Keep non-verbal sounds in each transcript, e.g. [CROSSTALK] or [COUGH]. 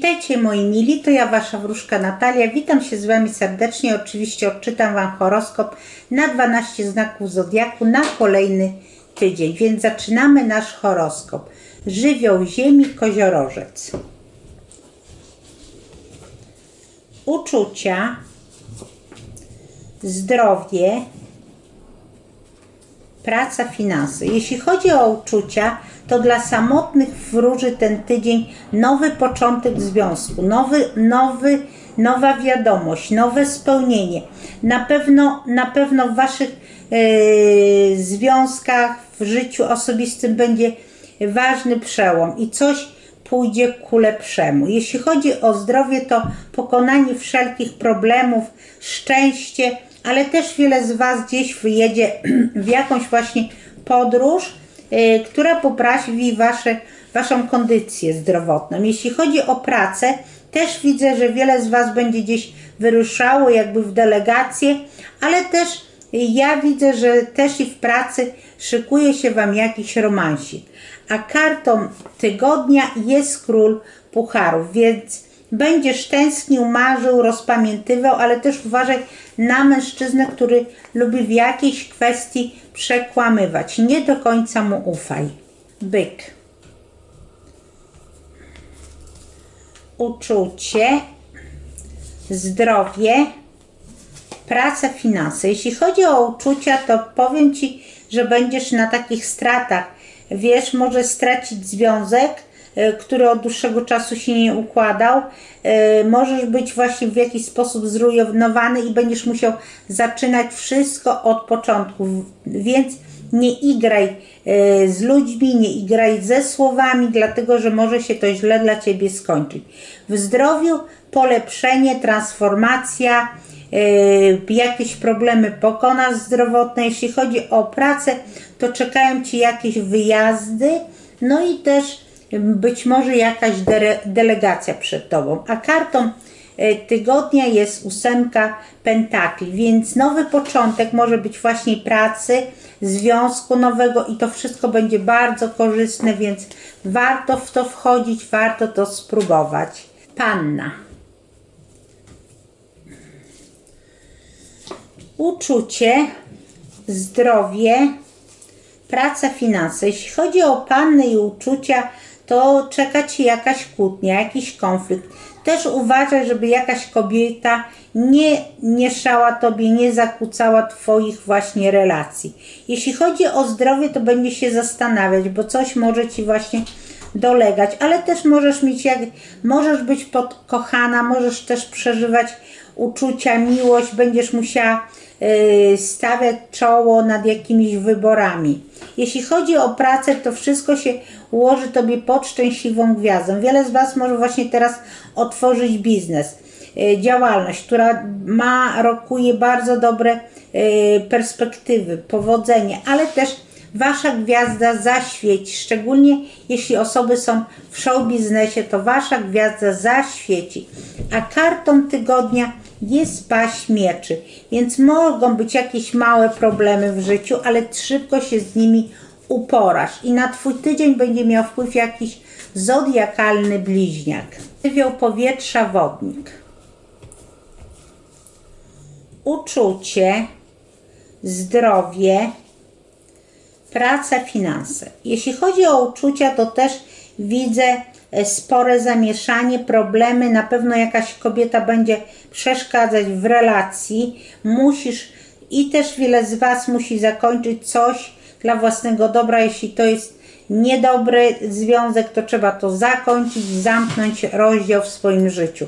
Witajcie moi mili, to ja Wasza wróżka Natalia. Witam się z Wami serdecznie. Oczywiście odczytam Wam horoskop na 12 znaków Zodiaku na kolejny tydzień. Więc zaczynamy nasz horoskop. Żywioł Ziemi, Koziorożec. Uczucia, zdrowie, praca, finanse. Jeśli chodzi o uczucia, to dla samotnych wróży ten tydzień nowy początek związku, nowy, nowy, nowa wiadomość, nowe spełnienie. Na pewno, na pewno w Waszych e, związkach, w życiu osobistym będzie ważny przełom i coś pójdzie ku lepszemu. Jeśli chodzi o zdrowie, to pokonanie wszelkich problemów, szczęście, ale też wiele z Was gdzieś wyjedzie [CLEARS THROAT] w jakąś właśnie podróż, yy, która poprawi wasze, Waszą kondycję zdrowotną. Jeśli chodzi o pracę, też widzę, że wiele z Was będzie gdzieś wyruszało jakby w delegację, ale też ja widzę, że też i w pracy szykuje się Wam jakiś romansik. A kartą tygodnia jest król pucharów, więc będziesz tęsknił, marzył, rozpamiętywał, ale też uważaj na mężczyznę, który lubi w jakiejś kwestii przekłamywać. Nie do końca mu ufaj. Byk. Uczucie, zdrowie, praca, finanse. Jeśli chodzi o uczucia, to powiem Ci, że będziesz na takich stratach. Wiesz, może stracić związek, który od dłuższego czasu się nie układał. Y, możesz być właśnie w jakiś sposób zrujnowany i będziesz musiał zaczynać wszystko od początku. Więc nie igraj y, z ludźmi, nie igraj ze słowami, dlatego że może się to źle dla Ciebie skończyć. W zdrowiu polepszenie, transformacja, jakieś problemy pokonasz zdrowotne. Jeśli chodzi o pracę, to czekają Ci jakieś wyjazdy, no i też być może jakaś de delegacja przed Tobą. A kartą yy, tygodnia jest ósemka pentakli, więc nowy początek może być właśnie pracy, związku nowego i to wszystko będzie bardzo korzystne, więc warto w to wchodzić, warto to spróbować. Panna. uczucie, zdrowie, praca, finanse. Jeśli chodzi o panny i uczucia, to czeka Ci jakaś kłótnia, jakiś konflikt. Też uważaj, żeby jakaś kobieta nie mieszała Tobie, nie zakłócała Twoich właśnie relacji. Jeśli chodzi o zdrowie, to będzie się zastanawiać, bo coś może Ci właśnie dolegać, ale też możesz mieć, jak, możesz być podkochana, możesz też przeżywać uczucia, miłość, będziesz musiała y, stawiać czoło nad jakimiś wyborami. Jeśli chodzi o pracę, to wszystko się ułoży Tobie pod szczęśliwą gwiazdą. Wiele z Was może właśnie teraz otworzyć biznes, y, działalność, która ma, rokuje bardzo dobre y, perspektywy, powodzenie, ale też Wasza gwiazda zaświeci, szczególnie jeśli osoby są w show biznesie, to Wasza gwiazda zaświeci. A kartą tygodnia jest paść mieczy, więc mogą być jakieś małe problemy w życiu, ale szybko się z nimi uporasz i na Twój tydzień będzie miał wpływ jakiś zodiakalny bliźniak. Żywioł powietrza wodnik. Uczucie, zdrowie, praca, finanse. Jeśli chodzi o uczucia, to też widzę e, spore zamieszanie, problemy. Na pewno jakaś kobieta będzie przeszkadzać w relacji. Musisz i też wiele z Was musi zakończyć coś dla własnego dobra. Jeśli to jest niedobry związek, to trzeba to zakończyć, zamknąć rozdział w swoim życiu.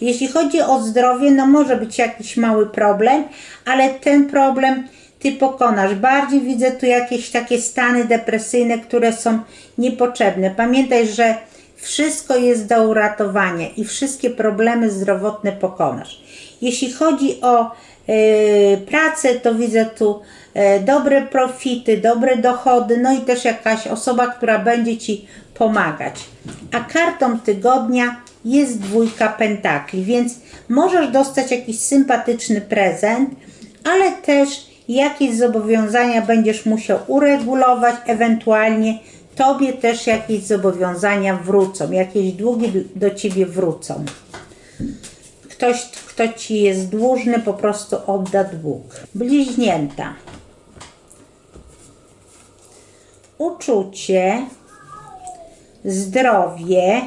Jeśli chodzi o zdrowie, no może być jakiś mały problem, ale ten problem ty pokonasz. Bardziej widzę tu jakieś takie stany depresyjne, które są niepotrzebne. Pamiętaj, że wszystko jest do uratowania i wszystkie problemy zdrowotne pokonasz. Jeśli chodzi o y, pracę, to widzę tu y, dobre profity, dobre dochody, no i też jakaś osoba, która będzie Ci pomagać. A kartą tygodnia jest dwójka pentakli, więc możesz dostać jakiś sympatyczny prezent, ale też jakieś zobowiązania będziesz musiał uregulować, ewentualnie Tobie też jakieś zobowiązania wrócą, jakieś długi do Ciebie wrócą. Ktoś, kto Ci jest dłużny, po prostu odda dług. Bliźnięta. Uczucie, zdrowie,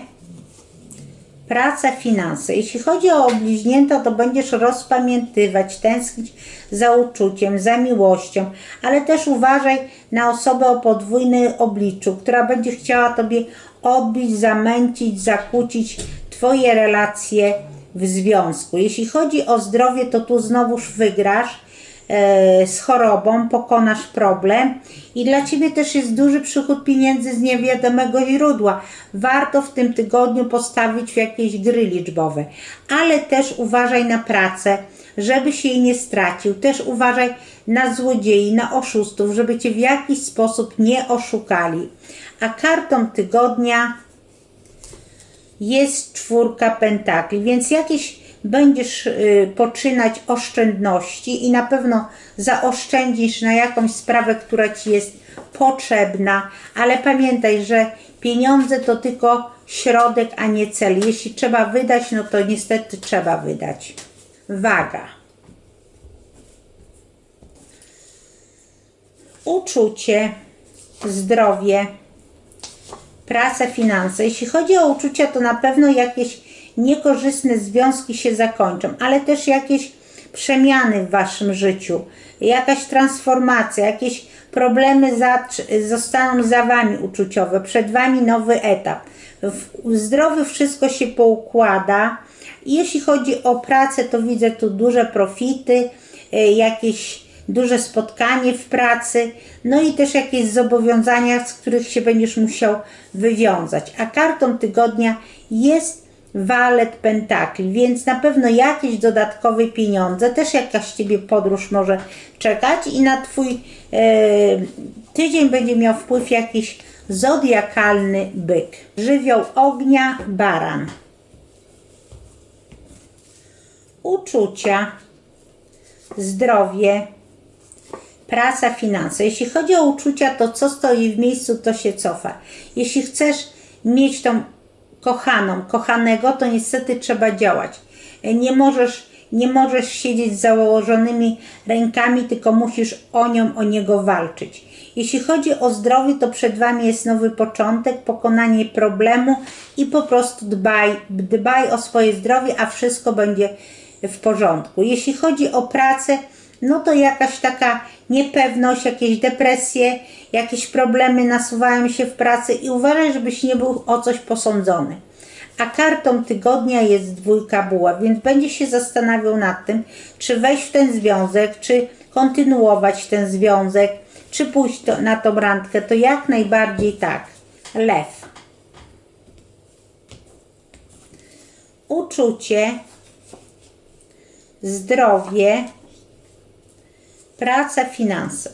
praca, finanse. Jeśli chodzi o bliźnięta, to będziesz rozpamiętywać, tęsknić za uczuciem, za miłością, ale też uważaj na osobę o podwójnym obliczu, która będzie chciała Tobie odbić, zamęcić, zakłócić Twoje relacje w związku. Jeśli chodzi o zdrowie, to tu znowuż wygrasz z chorobą, pokonasz problem i dla Ciebie też jest duży przychód pieniędzy z niewiadomego źródła. Warto w tym tygodniu postawić w jakieś gry liczbowe, ale też uważaj na pracę, żebyś jej nie stracił. Też uważaj na złodziei, na oszustów, żeby Cię w jakiś sposób nie oszukali. A kartą tygodnia jest czwórka pentakli, więc jakieś będziesz y, poczynać oszczędności i na pewno zaoszczędzisz na jakąś sprawę, która ci jest potrzebna, ale pamiętaj, że pieniądze to tylko środek, a nie cel. Jeśli trzeba wydać, no to niestety trzeba wydać. Waga. Uczucie, zdrowie, pracę, finanse. Jeśli chodzi o uczucia, to na pewno jakieś niekorzystne związki się zakończą, ale też jakieś przemiany w waszym życiu, jakaś transformacja, jakieś problemy za, zostaną za wami uczuciowe, przed wami nowy etap. W zdrowiu wszystko się poukłada. Jeśli chodzi o pracę, to widzę tu duże profity, y, jakieś duże spotkanie w pracy, no i też jakieś zobowiązania, z których się będziesz musiał wywiązać. A kartą tygodnia jest walet pentakli, więc na pewno jakieś dodatkowe pieniądze, też jakaś Ciebie podróż może czekać i na Twój e, tydzień będzie miał wpływ jakiś zodiakalny byk. Żywioł ognia, baran. Uczucia, zdrowie, praca, finanse. Jeśli chodzi o uczucia, to co stoi w miejscu, to się cofa. Jeśli chcesz mieć tą kochaną, kochanego, to niestety trzeba działać. Nie możesz, nie możesz siedzieć z założonymi rękami, tylko musisz o nią, o niego walczyć. Jeśli chodzi o zdrowie, to przed Wami jest nowy początek, pokonanie problemu i po prostu dbaj, dbaj o swoje zdrowie, a wszystko będzie w porządku. Jeśli chodzi o pracę, no to jakaś taka niepewność, jakieś depresje, jakieś problemy nasuwają się w pracy i uważaj, żebyś nie był o coś posądzony. A kartą tygodnia jest dwójka buła, więc będzie się zastanawiał nad tym, czy wejść w ten związek, czy kontynuować ten związek, czy pójść to, na tą randkę, to jak najbardziej tak. Lew. Uczucie, zdrowie, praca, finanse.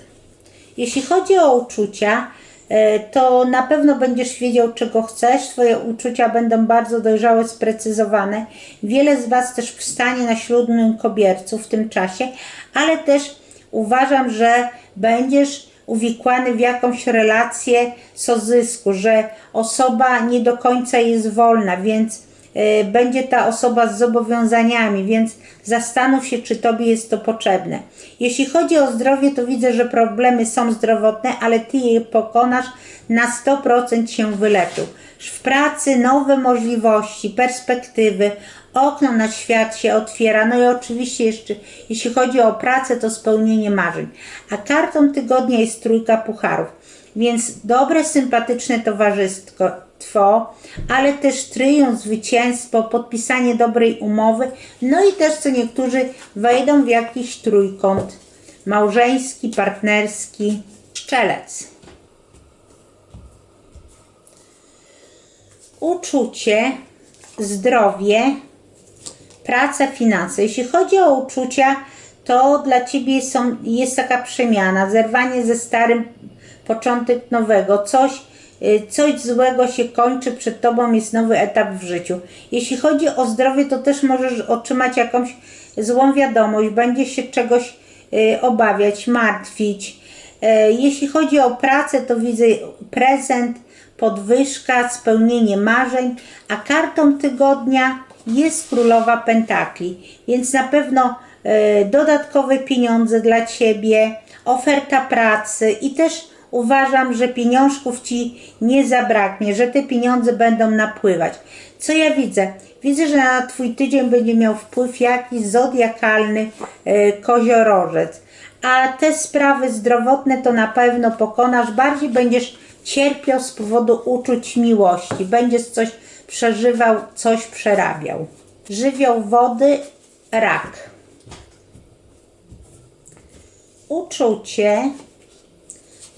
Jeśli chodzi o uczucia, e, to na pewno będziesz wiedział, czego chcesz. Twoje uczucia będą bardzo dojrzałe, sprecyzowane. Wiele z Was też wstanie na ślubnym kobiercu w tym czasie, ale też uważam, że będziesz uwikłany w jakąś relację sozysku, że osoba nie do końca jest wolna, więc będzie ta osoba z zobowiązaniami, więc zastanów się, czy Tobie jest to potrzebne. Jeśli chodzi o zdrowie, to widzę, że problemy są zdrowotne, ale Ty je pokonasz, na 100% się wyleczył. W pracy nowe możliwości, perspektywy, okno na świat się otwiera. No i oczywiście jeszcze, jeśli chodzi o pracę, to spełnienie marzeń. A kartą tygodnia jest trójka pucharów. Więc dobre, sympatyczne towarzystwo, ale też tryumf, zwycięstwo, podpisanie dobrej umowy, no i też co niektórzy wejdą w jakiś trójkąt małżeński, partnerski, szczelec. Uczucie, zdrowie, praca, finanse. Jeśli chodzi o uczucia, to dla Ciebie są, jest taka przemiana, zerwanie ze starym, początek nowego, coś, coś złego się kończy, przed Tobą jest nowy etap w życiu. Jeśli chodzi o zdrowie, to też możesz otrzymać jakąś złą wiadomość, będziesz się czegoś y, obawiać, martwić, E, Jeśli chodzi o pracę, to widzę prezent, podwyżka, spełnienie marzeń, a kartą tygodnia jest królowa pentakli, więc na pewno dodatkowe pieniądze dla ciebie, oferta pracy i też uważam, że pieniążków ci nie zabraknie, że te pieniądze będą napływać. Co ja widzę? Widzę, że na twój tydzień będzie miał wpływ jakiś zodiakalny e, koziorożec. A te sprawy zdrowotne to na pewno pokonasz, bardziej będziesz cierpiał z powodu uczuć miłości, będziesz coś przeżywał, coś przerabiał. Żywioł wody, rak. Uczucie,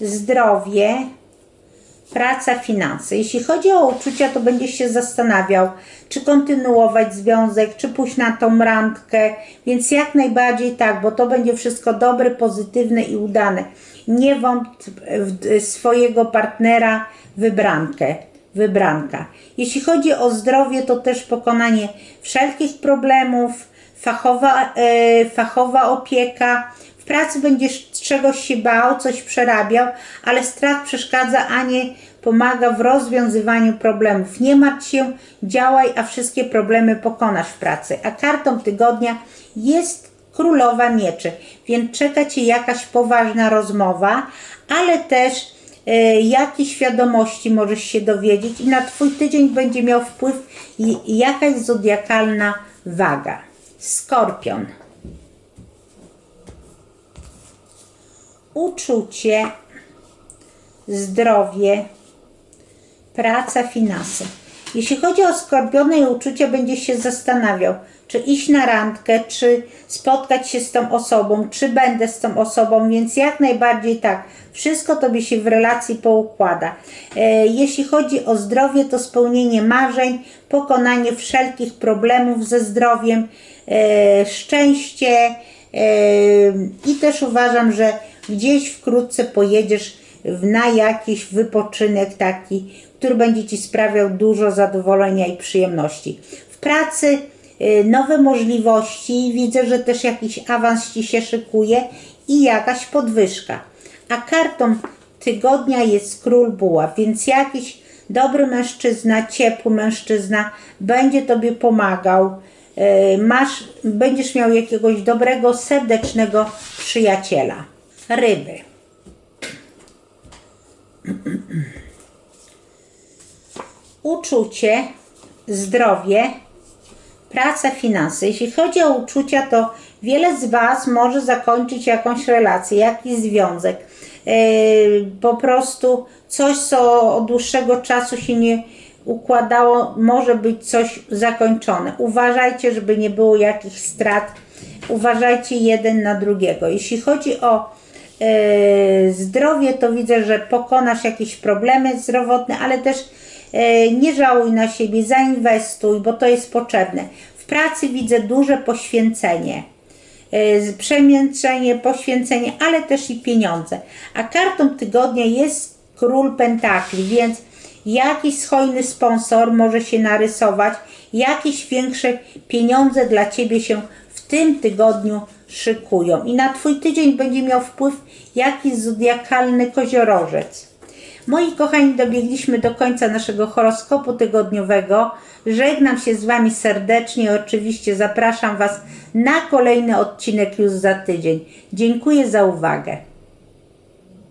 zdrowie, praca, finanse. Jeśli chodzi o uczucia, to będziesz się zastanawiał, czy kontynuować związek, czy pójść na tą randkę, więc jak najbardziej tak, bo to będzie wszystko dobre, pozytywne i udane. Nie wątp w swojego partnera, wybrankę, wybranka. Jeśli chodzi o zdrowie, to też pokonanie wszelkich problemów, fachowa, e, fachowa opieka, pracy będziesz czegoś się bał, coś przerabiał, ale strach przeszkadza, a nie pomaga w rozwiązywaniu problemów. Nie martw się, działaj, a wszystkie problemy pokonasz w pracy. A kartą tygodnia jest królowa mieczy, więc czeka Cię jakaś poważna rozmowa, ale też e, jakieś wiadomości możesz się dowiedzieć i na Twój tydzień będzie miał wpływ jakaś zodiakalna waga. Skorpion. Uczucie, zdrowie, praca, finanse. Jeśli chodzi o skorpiony i uczucia, będziesz się zastanawiał, czy iść na randkę, czy spotkać się z tą osobą, czy będę z tą osobą, więc jak najbardziej tak. Wszystko tobie się w relacji poukłada. E, jeśli chodzi o zdrowie, to spełnienie marzeń, pokonanie wszelkich problemów ze zdrowiem, e, szczęście, Yy, I też uważam, że gdzieś wkrótce pojedziesz na jakiś wypoczynek taki, który będzie Ci sprawiał dużo zadowolenia i przyjemności. W pracy yy, nowe możliwości, widzę, że też jakiś awans Ci się szykuje i jakaś podwyżka. A kartą tygodnia jest król buław, więc jakiś dobry mężczyzna, ciepły mężczyzna będzie Tobie pomagał. E, Masz, będziesz miał jakiegoś dobrego, serdecznego przyjaciela. Ryby. Uczucie, zdrowie, praca, finanse. Jeśli chodzi o uczucia, to wiele z Was może zakończyć jakąś relację, jakiś związek. Yy, po prostu coś, co od dłuższego czasu się nie układało, może być coś zakończone. Uważajcie, żeby nie było jakichś strat. Uważajcie jeden na drugiego. Jeśli chodzi o e, zdrowie, to widzę, że pokonasz jakieś problemy zdrowotne, ale też e, nie żałuj na siebie, zainwestuj, bo to jest potrzebne. W pracy widzę duże poświęcenie, e, przemięczenie, poświęcenie, ale też i pieniądze. A kartą tygodnia jest król pentakli, więc jakiś hojny sponsor może się narysować, jakieś większe pieniądze dla Ciebie się w tym tygodniu szykują. I na Twój tydzień będzie miał wpływ jakiś zodiakalny koziorożec. Moi kochani, dobiegliśmy do końca naszego horoskopu tygodniowego. Żegnam się z Wami serdecznie. Oczywiście zapraszam Was na kolejny odcinek już za tydzień. Dziękuję za uwagę.